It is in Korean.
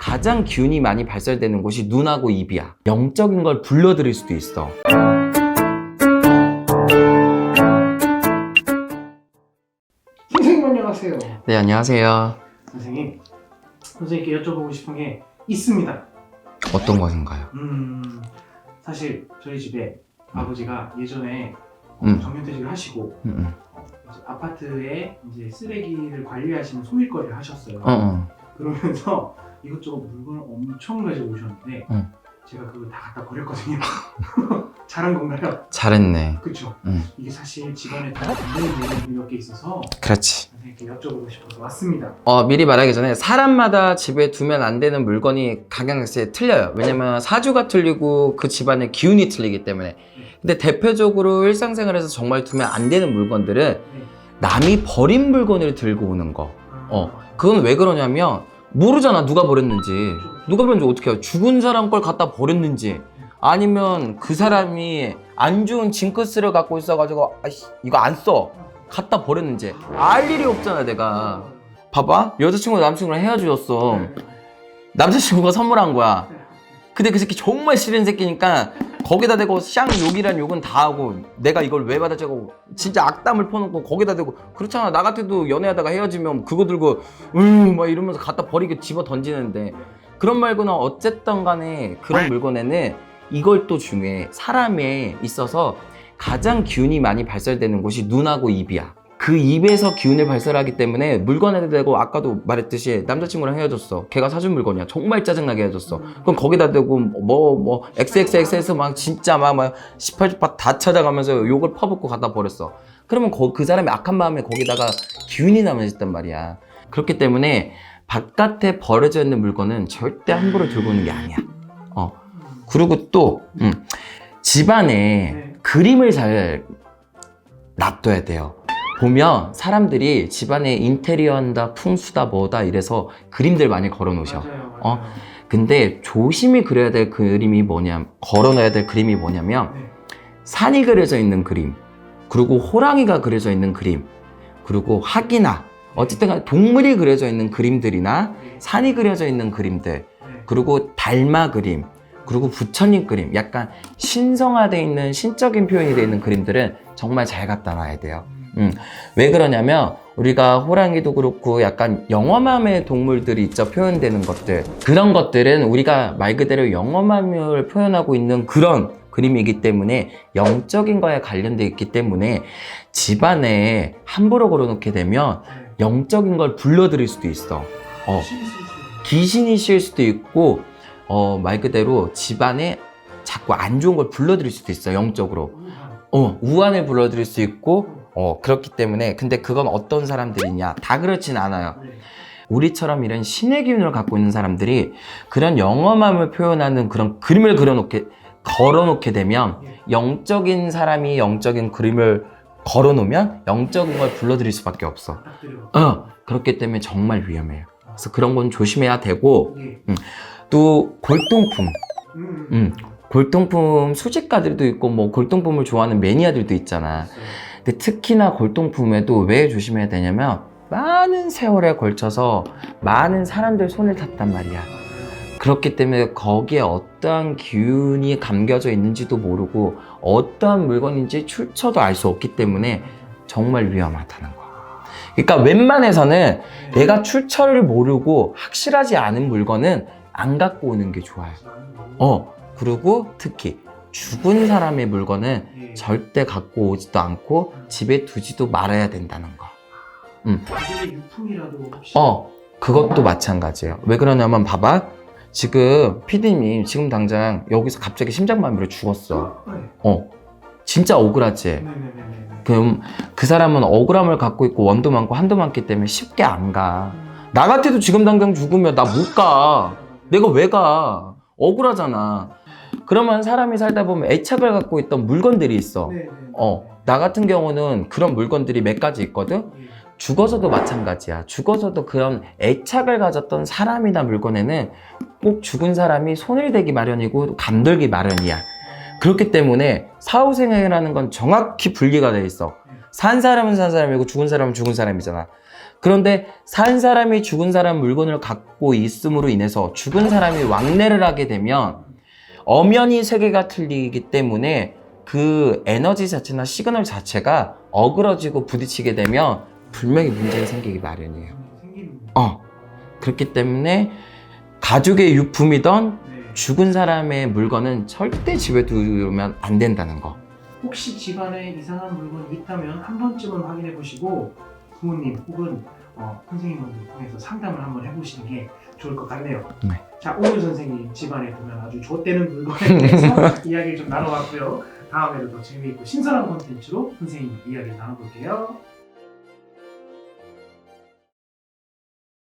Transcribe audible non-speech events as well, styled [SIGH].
가장 기운이 많이 발설되는 곳이 눈하고 입이야. 영적인 걸 불러들일 수도 있어. 선생님 안녕하세요. 네, 안녕하세요. 선생님, 선생님께 여쭤보고 싶은 게 있습니다. 어떤 것인가요? 음, 사실 저희 집에 아버지가 예전에 음. 정년퇴직을 하시고 음, 음. 이제 아파트에 이제 쓰레기를 관리하시는 소일거리를 하셨어요. 어, 어. 그러면서 이것저것 물건을 엄청 가지고 오셨는데 음. 제가 그거 다 갖다 버렸거든요. [LAUGHS] 잘한 건가요? 잘했네. 그렇죠. 음. 이게 사실 집안에 다 없는 물건이 몇개 있어서 그렇지. 선생님께 여쭤보고 싶어서 왔습니다. 어, 미리 말하기 전에 사람마다 집에 두면 안 되는 물건이 각양각색 틀려요. 왜냐면 사주가 틀리고 그 집안의 기운이 틀리기 때문에. 근데 대표적으로 일상생활에서 정말 두면 안 되는 물건들은 네. 남이 버린 물건을 들고 오는 거. 어, 그건 왜 그러냐면 모르잖아 누가 버렸는지. 누가 버렸는지 어떻게 해요? 죽은 사람 걸 갖다 버렸는지 아니면 그 사람이 안 좋은 징크스를 갖고 있어가지고 아이씨 이거 안 써. 갖다 버렸는지 알 일이 없잖아 내가. 봐봐 여자친구가 남자친구랑 헤어졌어 네. 남자친구가 선물한 거야 근데 그 새끼 정말 싫은 새끼니까 거기다 대고 샹 욕이란 욕은 다 하고 내가 이걸 왜 받아주고 진짜 악담을 퍼놓고 거기다 대고 그렇잖아. 나 같아도 연애하다가 헤어지면 그거 들고 음막 이러면서 갖다 버리게 집어 던지는데 그런 말고는 어쨌든 간에 그런 물건에는 이걸 또 중요해 사람에 있어서 가장 기운이 많이 발설되는 곳이 눈하고 입이야 그 입에서 기운을 발설하기 때문에 물건에 대고 아까도 말했듯이 남자친구랑 헤어졌어. 걔가 사준 물건이야. 정말 짜증나게 헤어졌어. 그럼 거기다 대고 뭐뭐 XXX에서 막 진짜 막막 18파 다 찾아가면서 욕을 퍼붓고 갖다 버렸어. 그러면 거- 그 사람의 악한 마음에 거기다가 기운이 남아있단 말이야. 그렇기 때문에 바깥에 버려져 있는 물건은 절대 함부로 들고 오는 게 아니야. 어. 그리고 또 음, 집안에 네. 그림을 잘 놔둬야 돼요. 보면 사람들이 집안에 인테리어한다, 풍수다, 뭐다 이래서 그림들 많이 걸어 놓으셔. 맞아요, 어? 맞아요. 근데 조심히 그려야 될 그림이 뭐냐, 걸어 놔야 될 그림이 뭐냐면 네. 산이 그려져 있는 그림, 그리고 호랑이가 그려져 있는 그림, 그리고 학이나 어쨌든 간에 동물이 그려져 있는 그림들이나 네. 산이 그려져 있는 그림들, 네. 그리고 달마 그림, 그리고 부처님 그림, 약간 신성화되어 있는 신적인 표현이 되어 있는 그림들은 정말 잘 갖다 놔야 돼요. 음, 왜 그러냐면 우리가 호랑이도 그렇고 약간 영험함의 동물들이 있죠 표현되는 것들 그런 것들은 우리가 말 그대로 영험함을 표현하고 있는 그런 그림이기 때문에 영적인 거에 관련되어 있기 때문에 집안에 함부로 걸어놓게 되면 네. 영적인 걸 불러들일 수도 있어 어, 실수, 실수. 귀신이 실 수도 있고 어, 말 그대로 집안에 자꾸 안 좋은 걸 불러들일 수도 있어 영적으로. 어, 우환을 불러들일 수 있고 어, 그렇기 때문에 근데 그건 어떤 사람들이냐 다 그렇진 않아요 네. 우리처럼 이런 신의 기운을 갖고 있는 사람들이 그런 영험함을 표현하는 그런 그림을 그려놓게 걸어놓게 되면 예. 영적인 사람이 영적인 그림을 걸어놓으면 영적인 걸 불러들일 수밖에 없어. 어, 그렇기 때문에 정말 위험해요 그래서 그런 건 조심해야 되고 예. 또 골동품 음. 음. 골동품 수집가들도 있고 뭐 골동품을 좋아하는 매니아들도 있잖아 근데 특히나 골동품에도 왜 조심해야 되냐면 많은 세월에 걸쳐서 많은 사람들 손을 탔단 말이야. 그렇기 때문에 거기에 어떠한 기운이 감겨져 있는지도 모르고 어떠한 물건인지 출처도 알 수 없기 때문에 정말 위험하다는 거야. 그러니까 웬만해서는 내가 출처를 모르고 확실하지 않은 물건은 안 갖고 오는 게 좋아요. 어, 그리고 특히 죽은 사람의 물건은 예. 절대 갖고 오지도 않고 집에 두지도 말아야 된다는 거. 그게 유품이라도 혹시. 어, 그것도 마찬가지예요. 왜 그러냐면 봐봐. 지금 피디님 지금 당장 여기서 갑자기 심장마비로 죽었어. 네. 어, 진짜 억울하지. 네네네네. 그럼 그 사람은 억울함을 갖고 있고 원도 많고 한도 많기 때문에 쉽게 안 가. 나 같아도 지금 당장 죽으면 나 못 가. 내가 왜 가? 억울하잖아. 그러면 사람이 살다 보면 애착을 갖고 있던 물건들이 있어. 네네. 어, 나 같은 경우는 그런 물건들이 몇 가지 있거든? 예. 죽어서도 마찬가지야. 죽어서도 그런 애착을 가졌던 사람이나 물건에는 꼭 죽은 사람이 손을 대기 마련이고 감돌기 마련이야. 그렇기 때문에 사후생애라는 건 정확히 분리가 돼 있어. 산 사람은 산 사람이고 죽은 사람은 죽은 사람이잖아. 그런데 산 사람이 죽은 사람 물건을 갖고 있음으로 인해서 죽은 사람이 왕래를 하게 되면 엄연히 세계가 틀리기 때문에 그 에너지 자체나 시그널 자체가 어그러지고 부딪히게 되면 분명히 문제가 생기기 마련이에요. 어. 그렇기 때문에 가족의 유품이던 네. 죽은 사람의 물건은 절대 집에 두면 안 된다는 거. 혹시 집안에 이상한 물건이 있다면 한 번쯤은 확인해 보시고 부모님 혹은 어, 선생님분들 통해서 상담을 한번 해보시는 게 좋을 것 같네요. 네. 자 오늘 선생님 집안에 보면 아주 좆되는 물건에 대해서 이야기를 좀 나눠봤고요. 다음에도 더 재미있고 신선한 콘텐츠로 선생님 이야기 나눠볼게요.